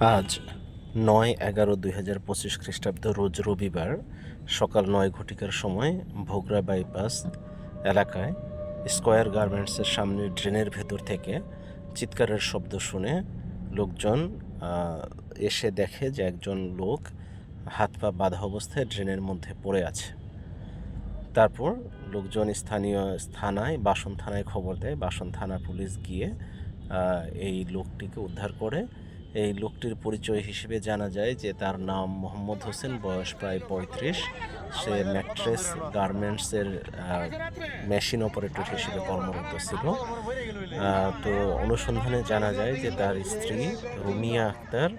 আজ নয় এগারো দুই হাজার পঁচিশ খ্রিস্টাব্দ রোজ রবিবার সকাল নয় ঘটিকার সময় ভোগরা বাইপাস এলাকায় স্কয়ার গার্মেন্টসের সামনে ড্রেনের ভেতর থেকে চিৎকারের শব্দ শুনে লোকজন এসে দেখে যে একজন লোক হাত পা বাঁধা অবস্থায় ড্রেনের মধ্যে পড়ে আছে। তারপর লোকজন স্থানীয় থানায়, বাসন থানায় খবর দেয়। বাসন থানা পুলিশ গিয়ে এই লোকটিকে উদ্ধার করে এই লোকটির পরিচয় হিসেবে জানা যায় যে তার নাম মোহাম্মদ হোসেন, বয়স প্রায় পঁয়ত্রিশ। সে ম্যাট্রেস গার্মেন্টসের মেশিন অপারেটর হিসেবে কর্মরত ছিল। তো অনুসন্ধানে জানা যায় যে তার স্ত্রী রুমিয়া আক্তার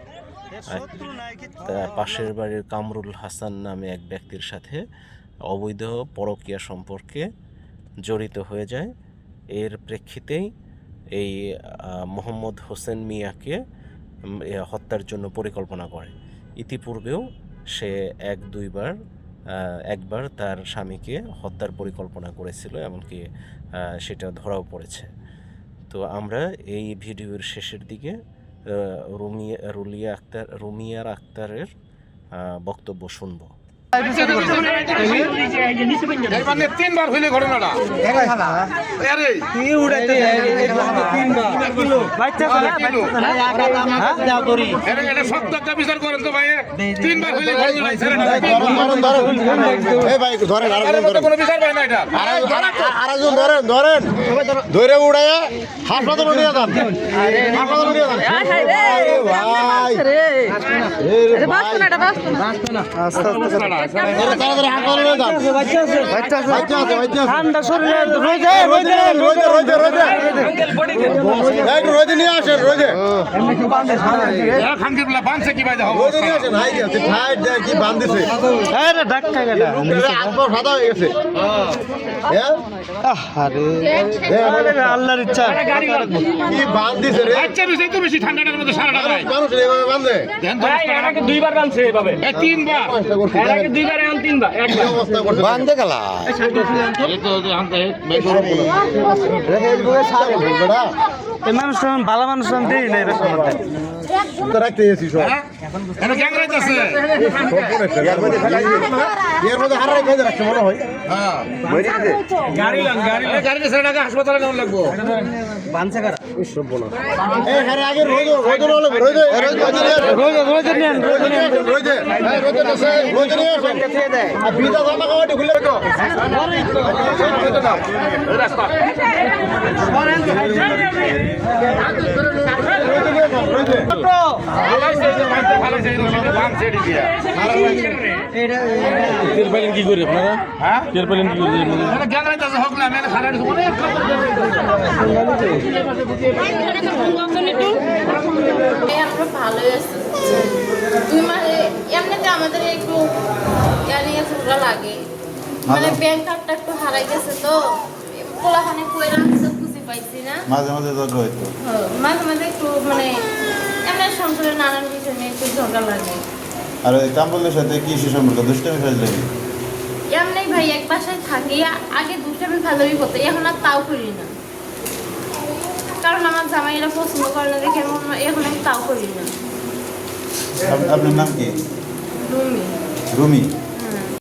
পাশের বাড়ির কামরুল হাসান নামে এক ব্যক্তির সাথে অবৈধ পরকীয়া সম্পর্কে জড়িত হয়ে যায়। এর প্রেক্ষিতেই এই মোহাম্মদ হোসেন মিয়াকে হত্যার জন্য পরিকল্পনা করে। ইতিপূর্বেও সে এক, দুইবার একবার তার স্বামীকে হত্যার পরিকল্পনা করেছিল, এমনকি সেটা ধরাও পড়েছে। তো আমরা এই ভিডিওর শেষের দিকে রুমিয়া, রুলিয়া আক্তার, রুমিয়ার আক্তারের বক্তব্য শুনব। তিনবার হইলে ধরে উড়াইয়া হাসপাতালে নিয়ে যান হাসপাতালে নিয়ে যান রোজে নিয়ে আসেন রোজে কি ভাই রোজে নিয়ে আসেন কি হয়ে গেছে। আল্লাহর ইচ্ছা। কি বান্ধিছে রে? বাচ্চা তো বেশি ঠান্ডাটার মধ্যে মানুষ এভাবে দুইবার বানছে এভাবে। তিনবার। দুইবার এখন তিনবার কি একবার। অবস্থা গেলা। মানুষ ভালো মানুষ দিই না এরকম তো রাখতে এসি সব। এটা গ্যাংরাইজ আছে এর মধ্যে হারাই কই রাখছে মনে হয়? হ্যাঁ। গাড়ি লান গাড়ি এই গাড়িতে ছেলেটাকে হাসপাতালে নেওয়া লাগবো? এই হারে আগে রোজ রোজ হলো রোজ রোজ রোজ নিয়ে রোজ নিয়ে রোজ হ্যাঁ রোজ আছে রোজ নিয়ে আসেন। আর বিটা জামা কাপড় খুলে রাখো। ভালো হয়েছে যে মাইতে ভালো হয়েছে পাইলেন কি করে আপনারা? হ্যাঁ? পাইলেন কি করে? আমরা ভালোই আছি দুই মাসে এমনিতে আমাদের একটু লাগে মানে ব্যাংক কার্ডটা একটু হারাই গেছে তো পোলাখানে কই রাখছে খুঁজে পাইছি না। মাঝে মাঝে দরকার হইতো। হ্যাঁ, মাঝে মাঝে একটু মানে এমনি নানান বিষয় নিয়ে একটু ঝগড়া লাগে। আর ওই কাম্বলের সাথে কি সে সম্পর্ক? দুষ্টামি ফেজ লাগে এমনি ভাই এক বাসায় থাকি আগে দুষ্টামি ফাজলামি করতে এখন আর তাও করি না। কারণ আমার জামাইরা পছন্দ করে না দেখে এখন এখন আমি তাও করি না। আপনার নাম কি? রুমি। রুমি?